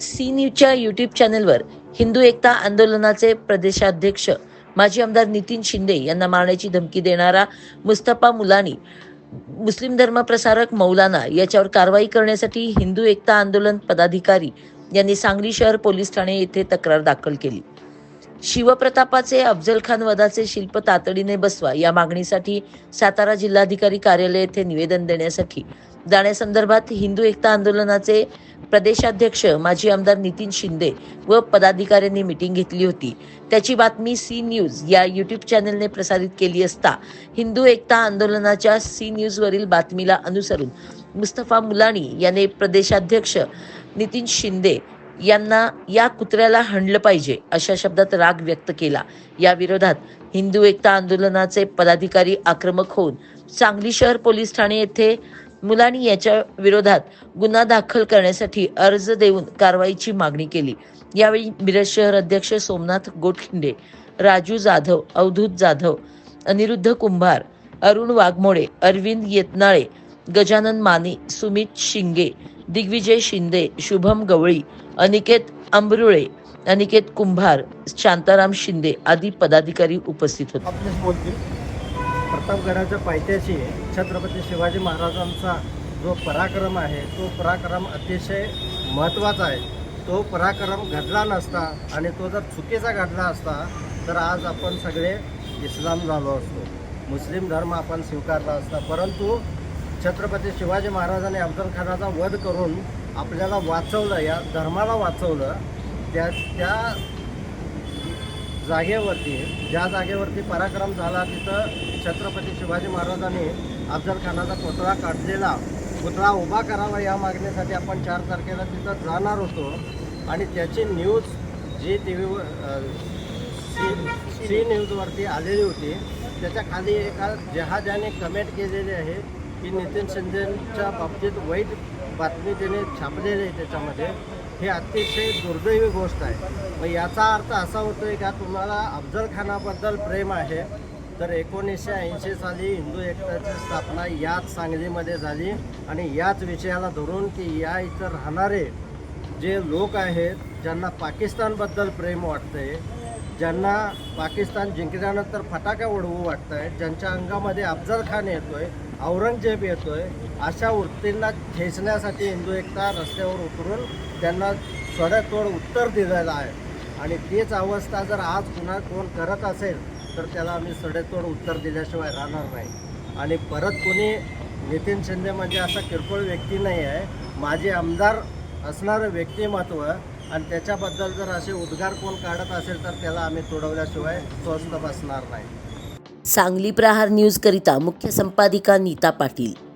C न्यूजच्या YouTube चॅनलवर हिंदू एकता आंदोलनाचे प्रदेशाध्यक्ष माजी आमदार नितीन शिंदे यांना मारण्याची धमकी देणारा मुस्तफा मुलानी मुस्लिम धर्मप्रसारक मौलाना याच्यावर कारवाई करण्यासाठी हिंदू एकता आंदोलन पदाधिकारी यांनी सांगली शहर पोलीस ठाणे येथे तक्रार दाखल केली. शिवप्रतापाचे अफजल खान वधाचे शिल्प तातडीने बसवा या मागणीसाठी सातारा जिल्हाधिकारी कार्यालय येथे निवेदन देण्यासाठी जाण्यासंदर्भात हिंदू एकता आंदोलनाचे प्रदेशाध्यक्ष माजी आमदार नितीन शिंदे व पदाधिकाऱ्यांनी मिटिंग घेतली होती. त्याची बातमी सी न्यूज या युट्यूब चॅनलने प्रसारित केली असता हिंदू एकता आंदोलनाच्या सी न्यूजवरील बातमीला अनुसरून मुस्तफा मुलानी याने प्रदेशाध्यक्ष नितीन शिंदे यांना या कुत्र्याला हणलं पाहिजे अशा शब्दात राग व्यक्त केला. या विरोधात हिंदू एकता आंदोलनाचे पदाधिकारी आक्रमक होऊन सांगली शहर पोलीस ठाणे येथे मुलानी याच्या विरोधात गुन्हा दाखल करण्यासाठी अर्ज देऊन कारवाईची मागणी केली. यावेळी मिरज शहर अध्यक्ष सोमनाथ गोटखिंडे राजू जाधव अवधूत जाधव अनिरुद्ध कुंभार अरुण वाघमोडे अरविंद येतनाळे गजानन माने सुमित शिंगे दिग्विजय शिंदे शुभम गवळी अनिकेत अंबरुळे अनिकेत कुंभार शांताराम शिंदे आदी पदाधिकारी उपस्थित होते. प्रतापगडाच्या पायथ्याशी छत्रपती शिवाजी महाराजांचा जो पराक्रम आहे तो पराक्रम अतिशय महत्त्वाचा आहे. तो पराक्रम घडला नसता आणि तो जर चुकीचा घडला असता तर आज आपण सगळे इस्लाम झालो असतो. मुस्लिम धर्म आपण स्वीकारला असता. परंतु छत्रपती शिवाजी महाराजांनी अफजल खानाचा वध करून आपल्याला वाचवलं या धर्माला वाचवलं त्या त्या जागेवरती ज्या जागेवरती पराक्रम झाला तिथं छत्रपती शिवाजी महाराजांनी अफजल खानाचा पुतळा काढलेला. पुतळा उभा करावा या मागणीसाठी आपण चार तारखेला तिथं जाणार होतो. आणि त्याची न्यूज जी टी व्हीवर सी सी न्यूजवरती आलेली होती त्याच्याखाली एका जहाजाने कमेंट केलेली आहे की नितीन शिंदेच्या बाबतीत वाईट बातमी त्याने छापलेली आहे त्याच्यामध्ये. हे अतिशय दुर्दैवी गोष्ट आहे. मग याचा अर्थ असा होतोय का तुम्हाला अफजल खानाबद्दल प्रेम आहे तर एकोणीसशे ऐंशी साली हिंदू एकताची स्थापना याच सांगलीमध्ये झाली आणि याच विषयाला धरून की या इथं राहणारे जे लोक आहेत ज्यांना पाकिस्तानबद्दल प्रेम वाटतंय ज्यांना पाकिस्तान जिंकल्यानंतर फटाका उडवू वाटत आहेत ज्यांच्या अंगामध्ये अफजल खान येतोय औरंगजेब येतोय अशा वृत्तींना खेचण्यासाठी हिंदू एकता रस्त्यावर उतरून त्यांना सडेतोड उत्तर दिलेलं आहे. आणि तीच अवस्था जर आज पुन्हा कोण करत असेल तर त्याला आम्ही सडेतोड उत्तर दिल्याशिवाय राहणार नाही. आणि परत कोणी नितीन शिंदे म्हणजे असा किरकोळ व्यक्ती नाही आहे. माझे आमदार असणारं व्यक्तिमत्व आणि त्याच्याबद्दल जर असे उद्गार कोण काढत असेल तर त्याला आम्ही तोडवल्याशिवाय स्वस्त बसणार नाही. सांगली प्रहार न्यूज करिता मुख्य संपादिका नीता पाटील.